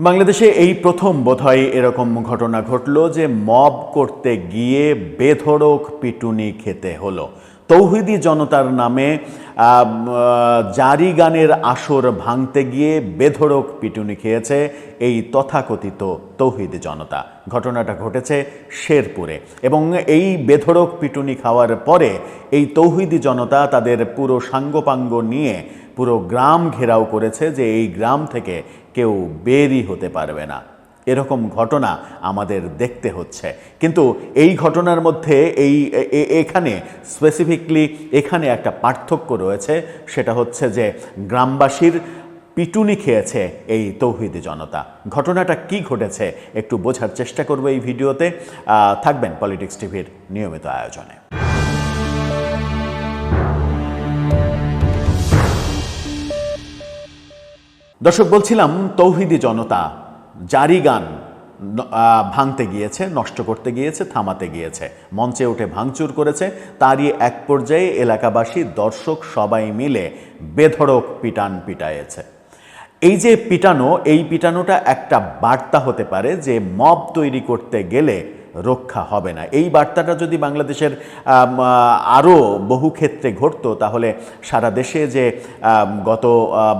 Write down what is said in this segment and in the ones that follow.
বাংলাদেশে এই প্রথম বোধহয় এরকম ঘটনা ঘটল যে মব করতে গিয়ে বেধড়ক পিটুনি খেতে হলো। তৌহিদি জনতার নামে জারি গানের আসর ভাঙতে গিয়ে বেধড়ক পিটুনি খেয়েছে এই তথাকথিত তৌহিদি জনতা। ঘটনাটা ঘটেছে শেরপুরে এবং এই বেধড়ক পিটুনি খাওয়ার পরে এই তৌহিদি জনতা তাদের পুরো সাঙ্গপাঙ্গ নিয়ে পুরো গ্রাম ঘেরাও করেছে যে এই গ্রাম থেকে কেউ বেরই হতে পারবে না। এরকম ঘটনা আমাদের দেখতে হচ্ছে। কিন্তু এই ঘটনার মধ্যে এই এখানে স্পেসিফিকলি এখানে একটা পার্থক্য রয়েছে, সেটা হচ্ছে যে গ্রামবাসীর পিটুনি খেয়েছে এই তৌহিদি জনতা। ঘটনাটা কি ঘটেছে একটু বোঝার চেষ্টা করব এই ভিডিওতে। থাকবেন পলিটিক্স টিভির নিয়মিত আয়োজনে। দর্শক, বলছিলাম তৌহিদি জনতা জারি গান ভাঙতে গিয়েছে, নষ্ট করতে গিয়েছে, থামাতে গিয়েছে, মঞ্চে উঠে ভাঙচুর করেছে, তারই এক পর্যায়ে এলাকাবাসী, দর্শক সবাই মিলে বেধড়ক পিটান পিটায়েছে। এই যে পিটানো, এই পিটানোটা একটা বার্তা হতে পারে যে, মব তৈরি করতে গেলে রক্ষা হবে না। এই বার্তাটা যদি বাংলাদেশের আরও বহু ক্ষেত্রে ঘটতো, তাহলে সারা দেশে যে গত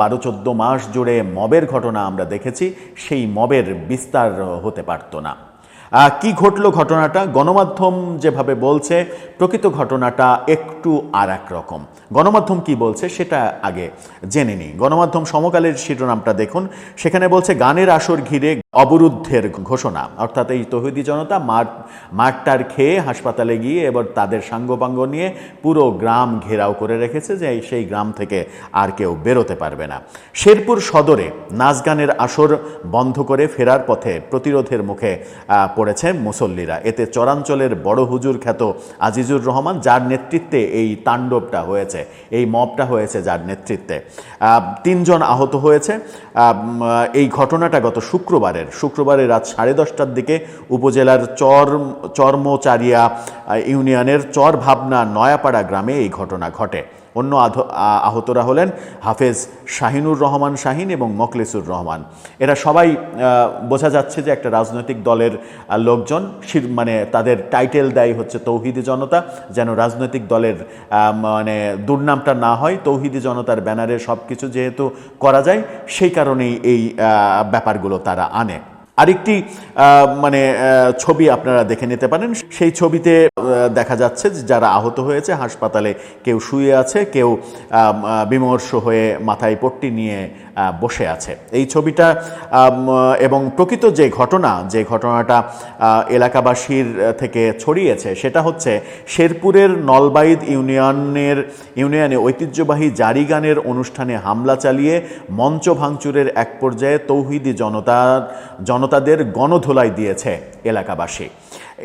বারো চোদ্দ মাস জুড়ে মবের ঘটনা আমরা দেখেছি, সেই মবের বিস্তার হতে পারত না। কি ঘটলো ঘটনাটা? গণমাধ্যম যেভাবে বলছে, প্রকৃত ঘটনাটা একটু আর এক রকম। গণমাধ্যম কি বলছে সেটা আগে জেনে নিই। গণমাধ্যম সমকালের শিরোনামটা দেখুন। সেখানে বলছে, গানের আসর ঘিরে অবরুদ্ধের ঘোষণা। অর্থাৎ এই তহিদি জনতা মাঠ মাঠটার খেয়ে হাসপাতালে গিয়ে এবার তাদের সাঙ্গপাঙ্গ নিয়ে পুরো গ্রাম ঘেরাও করে রেখেছে যে সেই গ্রাম থেকে আর কেউ বেরোতে পারবে না। শেরপুর সদরে নাচ গানের আসর বন্ধ করে ফেরার পথে প্রতিরোধের মুখে পড়েছে মুসল্লিরা। এতে চরাঞ্চলের বড় হুজুর খ্যাত আজিজুর রহমান, যার নেতৃত্বে এই তাণ্ডবটা হয়েছে, এই মবটা হয়েছে যার নেতৃত্বে। তিনজন আহত হয়েছে। এই ঘটনাটা গত শুক্রবারের। শুক্রবারের রাত সাড়ে দশটার দিকে উপজেলার চর, চর্মচারিয়া ইউনিয়নের চর ভাবনা নয়াপাড়া গ্রামে এই ঘটনা ঘটে। অন্য আহতরা হলেন হাফেজ শাহিনুর রহমান শাহিন এবং মকলেসুর রহমান। এরা সবাই বোঝা যাচ্ছে যে একটা রাজনৈতিক দলের লোকজন। মানে তাদের টাইটেল দেয় হচ্ছে তৌহিদি জনতা। যেন রাজনৈতিক দলের মানে দুর্নামটা না হয়, তৌহিদি জনতার ব্যানারে সব কিছু যেহেতু করা যায়, সেই কারণেই এই ব্যাপারগুলো তারা আনে। আরেকটি মানে ছবি আপনারা দেখে নিতে পারেন। সেই ছবিতে দেখা যাচ্ছে যে যারা আহত হয়েছে, হাসপাতালে কেউ শুয়ে আছে, কেউ বিমর্ষ হয়ে মাথায় পট্টি নিয়ে বসে আছে। এই ছবিটা এবং প্রকৃত যে ঘটনা, যে ঘটনাটা এলাকাবাসীর থেকে ছড়িয়েছে, সেটা হচ্ছে শেরপুরের নলবাইদ ইউনিয়নের, ইউনিয়নে ঐতিহ্যবাহী জারি গানের অনুষ্ঠানে হামলা চালিয়ে মঞ্চ ভাঙচুরের এক পর্যায়ে তৌহিদি জনতার জনতাদের গণধোলাই দিয়েছে এলাকাবাসী।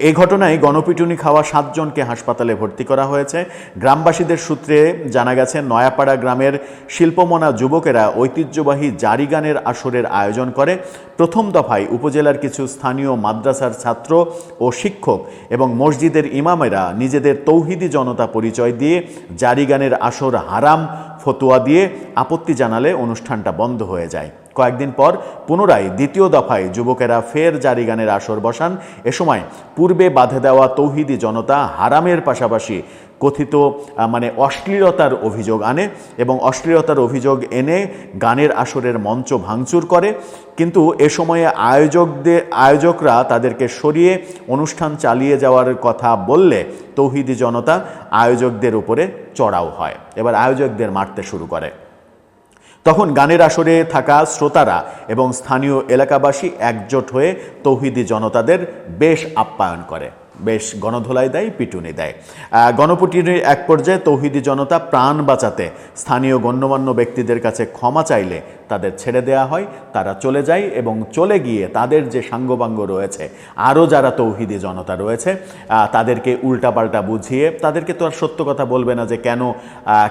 এই ঘটনায় গণপিটুনি খাওয়া সাতজনকে হাসপাতালে ভর্তি করা হয়েছে। গ্রামবাসীদের সূত্রে জানা গেছে, নয়াপাড়া গ্রামের শিল্পমনা যুবকেরা ঐতিহ্যবাহী জারি গানের আসরের আয়োজন করে। প্রথম দফায় উপজেলার কিছু স্থানীয় মাদ্রাসার ছাত্র ও শিক্ষক এবং মসজিদের ইমামেরা নিজেদের তৌহিদি জনতা পরিচয় দিয়ে জারি গানের আসর হারাম ফতোয়া দিয়ে আপত্তি জানালে অনুষ্ঠানটা বন্ধ হয়ে যায়। কয়েকদিন পর পুনরায় দ্বিতীয় দফায় যুবকেরা ফের জারি গানের আসর বসান। এ সময় পূর্বে বাধে দেওয়া তৌহিদি জনতা হারামের পাশাপাশি কথিত মানে অশ্লীলতার অভিযোগ আনে এবং অশ্লীলতার অভিযোগ এনে গানের আসরের মঞ্চ ভাঙচুর করে। কিন্তু এ সময়ে আয়োজকদের, আয়োজকরা তাদেরকে সরিয়ে অনুষ্ঠান চালিয়ে যাওয়ার কথা বললে তৌহিদি জনতা আয়োজকদের উপরে চড়াও হয়। এবার আয়োজকদের মারতে শুরু করে। তখন গানের আসরে থাকা শ্রোতারা এবং স্থানীয় এলাকাবাসী একজোট হয়ে তৌহিদি জনতাদের বেশ আপ্যায়ন করে, বেশ গণধোলাই দেয়, পিটুনি দেয়। গণপিটুনির এক পর্যায়ে তৌহিদি জনতা প্রাণ বাঁচাতে স্থানীয় গণ্যমান্য ব্যক্তিদের কাছে ক্ষমা চাইলে তাদের ছেড়ে দেওয়া হয়, তারা চলে যায় এবং চলে গিয়ে তাদের যে সাঙ্গবাঙ্গ রয়েছে, আরও যারা তৌহিদি জনতা রয়েছে তাদেরকে উল্টাপাল্টা বুঝিয়ে, তাদেরকে তো আর সত্য কথা বলবে না যে কেন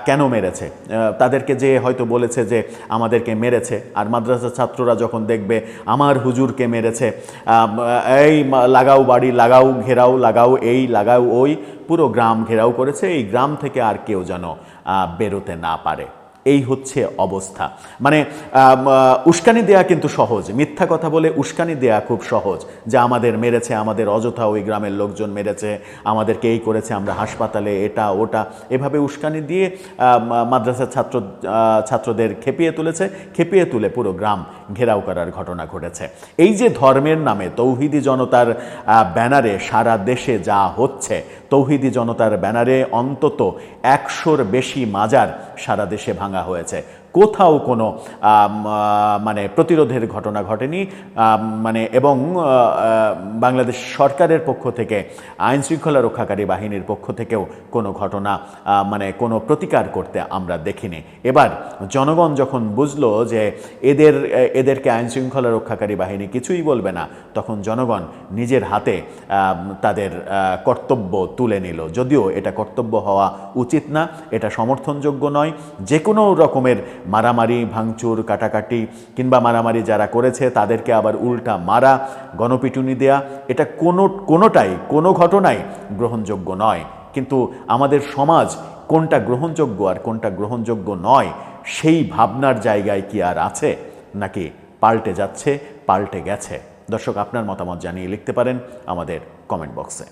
কেন মেরেছে। তাদেরকে যে হয়তো বলেছে যে আমাদেরকে মেরেছে, আর মাদ্রাসা ছাত্ররা যখন দেখবে আমার হুজুরকে মেরেছে এই লাগাও বাড়ি, লাগাও ঘেরাও, লাগাও এই, লাগাও ওই, পুরো গ্রাম ঘেরাও করেছে, এই গ্রাম থেকে আর কেউ যেন বেরোতে না পারে। এই হচ্ছে অবস্থা। মানে উস্কানি দেয়া কিন্তু সহজ। মিথ্যা কথা বলে উস্কানি দেয়া খুব সহজ। যে আমাদের মেরেছে, আমাদের অযথা ওই গ্রামের লোকজন মেরেছে, আমাদেরকে এই করেছে, আমরা হাসপাতালে এটা, ওটা। এভাবে উস্কানি দিয়ে মাদ্রাসার ছাত্র ছাত্রদের খেপিয়ে তুলেছে, খেপিয়ে তুলে পুরো গ্রাম ঘেরাও করার ঘটনা ঘটেছে। এই যে ধর্মের নামে তৌহিদি জনতার ব্যানারে সারা দেশে যা হচ্ছে তৌহিদি জনতার ব্যানারে অন্তত একশোর বেশি মাজার সারা দেশে ভাঙা হয়েছে। কোথাও কোনো মানে প্রতিরোধের ঘটনা ঘটেনি মানে এবং বাংলাদেশ সরকারের পক্ষ থেকে, আইন শৃঙ্খলা রক্ষাকারী বাহিনীর পক্ষ থেকেও কোনো ঘটনা মানে কোনো প্রতিকার করতে আমরা দেখিনি। এবার জনগণ যখন বুঝলো যে এদের এদেরকে আইন শৃঙ্খলা রক্ষাকারী বাহিনী কিছুই বলবে না, তখন জনগণ নিজের হাতে তাদের কর্তব্য তুলে নিল। যদিও এটা কর্তব্য হওয়া উচিত না, এটা সমর্থনযোগ্য নয়, যে কোনো রকমের মারামারি, ভাঙচুর, কাটাকাটি কিংবা মারামারি যারা করেছে, তাদেরকে আবার উল্টা মারা, গণপিটুনি দেয়া, এটা কোনো, কোনোটাই, কোনো ঘটনাই গ্রহণযোগ্য নয়। কিন্তু আমাদের সমাজ কোনটা গ্রহণযোগ্য আর কোনটা গ্রহণযোগ্য নয়, সেই ভাবনার জায়গায় কি আর আছে, নাকি পাল্টে যাচ্ছে, পাল্টে গেছে? দর্শক, আপনার মতামত জানিয়ে লিখতে পারেন আমাদের কমেন্ট বক্সে।